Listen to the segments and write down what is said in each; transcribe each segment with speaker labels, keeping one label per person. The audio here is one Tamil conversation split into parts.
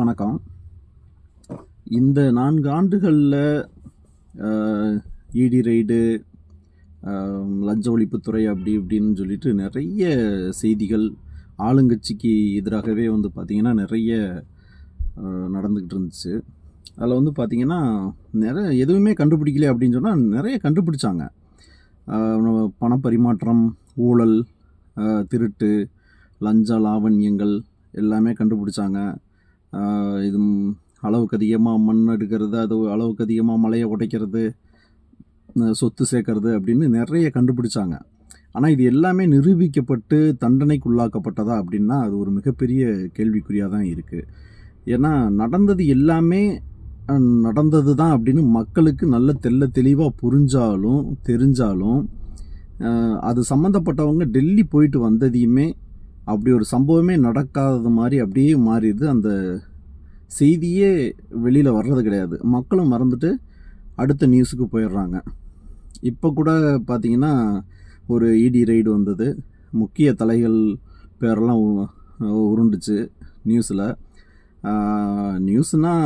Speaker 1: வணக்கம். இந்த நான்கு ஆண்டுகளில் இடி ரைடு லஞ்ச ஒழிப்புத்துறை அப்படி இப்படின்னு சொல்லிட்டு நிறைய செய்திகள் ஆளுங்கட்சிக்கு எதிராகவே வந்து பார்த்திங்கன்னா நிறைய நடந்துக்கிட்டு இருந்துச்சு. அதில் வந்து பார்த்திங்கன்னா நிறைய எதுவுமே கண்டுபிடிக்கல அப்படின்னு சொன்னால் நிறைய கண்டுபிடிச்சாங்க. பணப்பரிமாற்றம் ஊழல் திருட்டு லஞ்ச லாவண்யங்கள் எல்லாமே கண்டுபிடிச்சாங்க. இது அளவுக்கு அதிகமாக மண் எடுக்கிறது அது அளவுக்கு அதிகமாக மலையை உடைக்கிறது சொத்து சேர்க்கறது அப்படின்னு நிறைய கண்டுபிடிச்சாங்க. ஆனால் இது எல்லாமே நிரூபிக்கப்பட்டு தண்டனைக்கு உள்ளாக்கப்பட்டதா அப்படின்னா அது ஒரு மிகப்பெரிய கேள்விக்குறியாக தான் இருக்குது ஏன்னா நடந்தது எல்லாமே நடந்தது தான் அப்படின்னு மக்களுக்கு நல்ல தெள்ள தெளிவாக புரிஞ்சாலும் தெரிஞ்சாலும் அது சம்மந்தப்பட்டவங்க டெல்லி போயிட்டு வந்ததையுமே அப்படி ஒரு சம்பவமே நடக்காதது மாதிரி அப்படியே மாறிடுது அந்த செய்தியே வெளியில் வர்றது கிடையாது. மக்களும் மறந்துட்டு அடுத்த நியூஸுக்கு போயிடுறாங்க. இப்போ கூட பார்த்தீங்கன்னா ஒரு இடி ரைடு வந்தது. முக்கிய தலைகள் பேரெல்லாம் உருண்டுச்சு நியூஸில் நியூஸ்னால்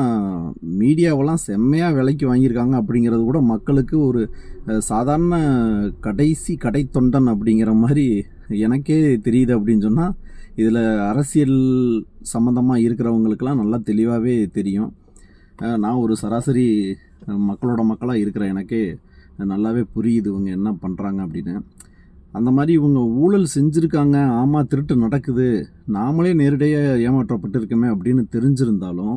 Speaker 1: மீடியாவெல்லாம் செம்மையாக விலைக்கு வாங்கியிருக்காங்க அப்படிங்கிறது கூட மக்களுக்கு ஒரு சாதாரண கடைசி கடை தொண்டன் அப்படிங்கிற மாதிரி எனக்கே தெரியுது அப்படின்னு சொன்னால் இதில் அரசியல் சம்மந்தமாக இருக்கிறவங்களுக்கெல்லாம் நல்லா தெளிவாகவே தெரியும். நான் ஒரு சராசரி மக்களோட மக்களாக இருக்கிற எனக்கே நல்லாவே புரியுது இவங்க என்ன பண்ணுறாங்க அப்படின்னு. அந்த மாதிரி இவங்க ஊழல் செஞ்சுருக்காங்க ஆமாம் திருட்டு நடக்குது நாமளே நேரடியாக ஏமாற்றப்பட்டிருக்கோமே அப்படின்னு தெரிஞ்சிருந்தாலும்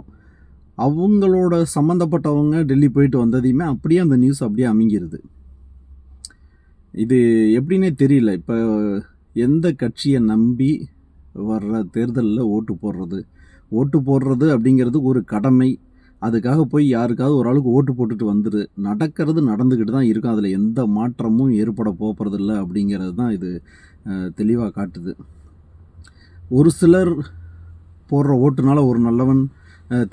Speaker 1: அவங்களோட சம்மந்தப்பட்டவங்க டெல்லி போயிட்டு வந்ததையுமே அப்படியே அந்த நியூஸ் அப்படியே அமைங்கிருது. இது எப்படின்னே தெரியல. இப்போ எந்த கட்சியை நம்பி வர்ற தேர்தலில் ஓட்டு போடுறது? ஓட்டு போடுறது அப்படிங்கிறது ஒரு கடமை. அதுக்காக போய் யாருக்காவது ஒரு ஆளுக்கு ஓட்டு போட்டுட்டு வந்துடு நடக்கிறது நடந்துக்கிட்டு தான் இருக்கும். அதில் எந்த மாற்றமும் ஏற்பட போகிறது இல்லை அப்படிங்கிறது தான் இது தெளிவாக காட்டுது. ஒரு சிலர் போடுற ஓட்டுனால ஒரு நல்லவன்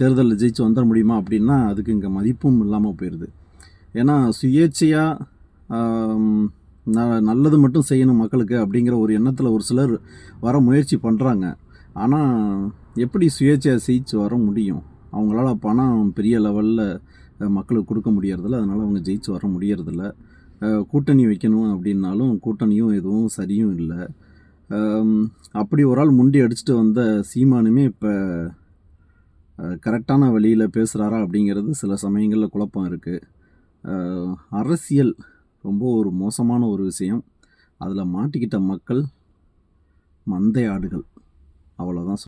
Speaker 1: தேர்தலில் ஜெயிச்சு வந்துட முடியுமா அப்படின்னா அதுக்கு இங்கே மதிப்பும் இல்லாமல் போயிடுது ஏன்னா சுயேட்சையாக நல்லது மட்டும் செய்யணும் மக்களுக்கு அப்படிங்கிற ஒரு எண்ணத்தில் ஒரு சிலர் வர முயற்சி பண்ணுறாங்க ஆனால் எப்படி சுயேட்சையாக ஜெயிச்சு வர முடியும்? அவங்களால பணம் பெரிய லெவலில் மக்களுக்கு கொடுக்க முடியறதில்ல. அதனால் அவங்க ஜெயிச்சு வர முடியறதில்ல. கூட்டணி வைக்கணும் அப்படின்னாலும் கூட்டணியும் எதுவும் சரியும் இல்லை. அப்படி ஒரு ஆள் முண்டி அடிச்சுட்டு வந்த சீமானுமே இப்போ கரெக்டான வழியில் பேசுகிறாரா அப்படிங்கிறது சில சமயங்களில் குழப்பம் இருக்குது அரசியல் ரொம்ப ஒரு மோசமான ஒரு விஷயம். அதில் மாட்டிக்கிட்ட மக்கள் மந்தை ஆடுகள். அவ்வளோதான்